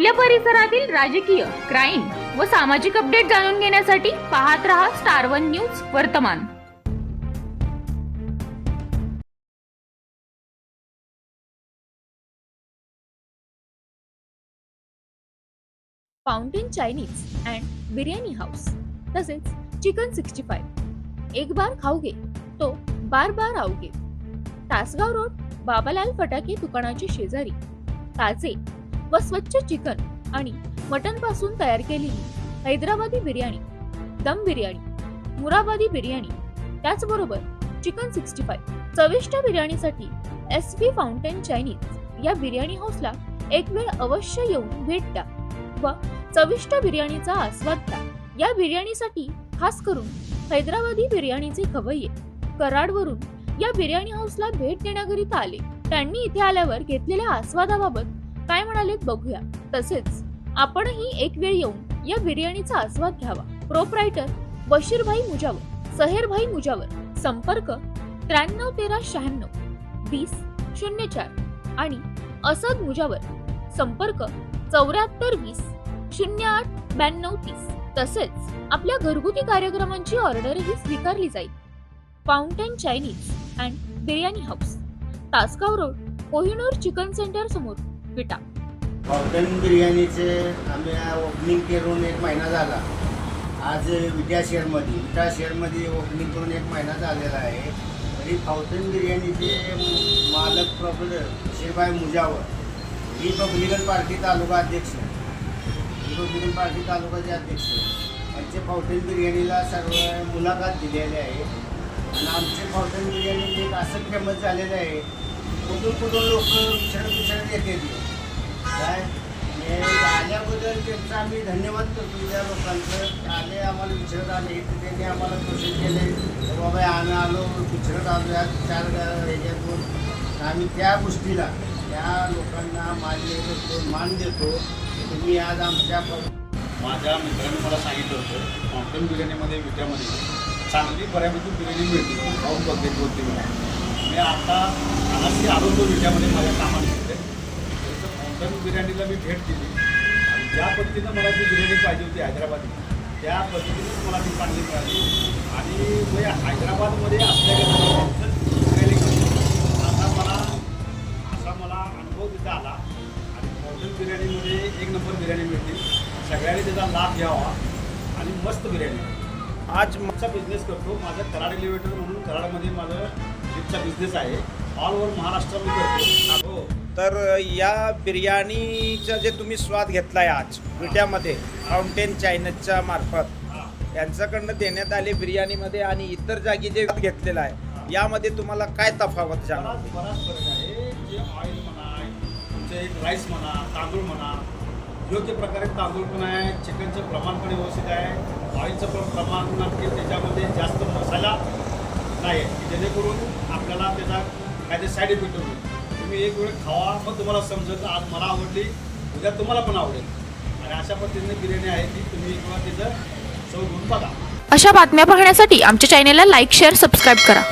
आपल्या परिसरातील राजकीय क्राईम व सामाजिक अपडेट जाणून घेण्यासाठी पाहत रहा स्टार वन न्यूज वर्तमान. Fountain Chinese and biryani house तसेच चिकन सिक्स्टी फाय एक बार खाऊगे तो बार बार आवगे. तासगाव रोड बाबालाल फटाके दुकानाचे शेजारी. ताजे व स्वच्छ चिकन आणि मटनपासून तयार केलेली हैदराबादी बिर्याणी दम बिर्याणी मुराबादी बिर्याणी त्याचबरोबर चिकन सिक्स्टी फाय चविष्ट बिर्याणीसाठी एस पी फाउंटेन चायनीज या बिर्याणी हाऊसला एक वेळ अवश्य येऊन भेट द्या व चविष्ट बिर्याणीचा आस्वाद घ्या. या बिर्याणीसाठी खास करून हैदराबादी बिर्याणीचे खवय्ये कराडवरून या बिर्याणी हाऊसला भेट देण्याकरिता आले. त्यांनी इथे आल्यावर घेतलेल्या आस्वादाबाबत काय म्हणालेत बघूया. तसेच आपणही एक वेळ येऊन या बिर्याणीचा आस्वाद घ्यावा. प्रोपरायटर बशीरभाई मुजावर सहेरभाई मुजावर संपर्क त्र्याण्णव तेरा शहाण्णव वीस शून्य चार आणि असद मुजावर संपर्क चौऱ्याहत्तर वीस शून्य आठ ब्याण्णव तीस. तसेच आपल्या घरगुती कार्यक्रमांची ऑर्डरही स्वीकारली जाईल. Fountain Chinese and biryani house Tasgaon road Kohinoor chicken centre समोर. विटा ऑर्गन बिर्याणीचे आम्ही ओपनिंग करून एक महिना झाला. आज विटा शेअरमध्ये विटा शेअरमध्ये ओपनिंग करून एक महिना झालेला आहे. तरी फाउंटन बिर्याणीचे मालक problem Shirbhai Mujawar. Republican party taluka अध्यक्ष. रिपब्लिकन पार्टी तालुकाचे अध्यक्ष. त्यांचे फाउंटन बिर्याणीला सर्व मुलाखत दिलेली आहे. आणि आमचे फाउंटन बिर्याणी एक असं फेमस झालेलं आहे. कुठून कुठून लोक विचारत विचारत येते काय आल्याबद्दल त्यांचं आम्ही धन्यवाद करतो त्या लोकांचं. आले आम्हाला विचारत आले तर त्यांनी आम्हाला प्रोसेस केले. तर बाबा आम्ही आलो विचारत आलो या चार ह्याच्यातून आम्ही त्या गोष्टीला त्या लोकांना मान्य करतो मान देतो. तुम्ही आज आमच्या माझ्या मित्राने मला सांगितलं होतं मॉटन बिर्याणीमध्ये विट्यामध्ये चांगली बऱ्यापैकी बिर्याणी मिळते. खाऊन बघते दोन मी आता आणाशी आलो विद्यामध्ये विट्यामध्ये माझ्या कामानिमित्त तर बिर्याणीला मी भेट दिली. आणि ज्या पद्धतीनं मला ती बिर्याणी पाहिजे होती हैदराबादी त्या पद्धतीनंच मला ती चांगली मिळाली. आणि हैदराबादमध्ये असल्याकडे बिर्याणी करतो मला असा मला अनुभव तिथं आला. आणि हॉटेल बिर्याणीमध्ये एक नंबर बिर्याणी मिळते. सगळ्यांनी त्याचा लाभ घ्यावा. आणि मस्त बिर्याणी. आज माझा बिझनेस करतो. माझं कराड एलिव्हेटर म्हणून कराडमध्ये माझं लिफ्टचा बिझनेस आहे. ऑल ओव्हर महाराष्ट्र मी करतो. हो. तर या बिर्याणीचा जे तुम्ही स्वाद घेतलाय आज विट्यामध्ये फाउंटेन चायनीजच्या मार्फत यांच्याकडनं देण्यात आले बिर्याणीमध्ये आणि इतर जागी जे घेतलेलं आहे यामध्ये तुम्हाला काय तफावत जाणार बराच फरक आहे. जे ऑइल म्हणा तुमचे एक राईस म्हणा तांदूळ म्हणा योग्य प्रकारे तांदूळ पण आहे चिकनचं प्रमाण पण व्यवस्थित आहे ऑइलचं पण प्रमाण नक्की त्याच्यामध्ये जास्त मसाला नाही आहे. जेणेकरून आपल्याला त्याचा काहीतरी साईड इफेक्ट होईल. तुम्ही एक वेळ खावा मग तुम्हाला समजेल आज मला आवडली उद्या तुम्हाला पण आवडेल. आणि अशा पद्धतीने बिर्याणी आहे ती तुम्ही एक किंवा तिथं चव घेऊन बघा. अशा बातम्या पाहण्यासाठी आमच्या चॅनेलला लाईक शेअर सबस्क्राईब करा.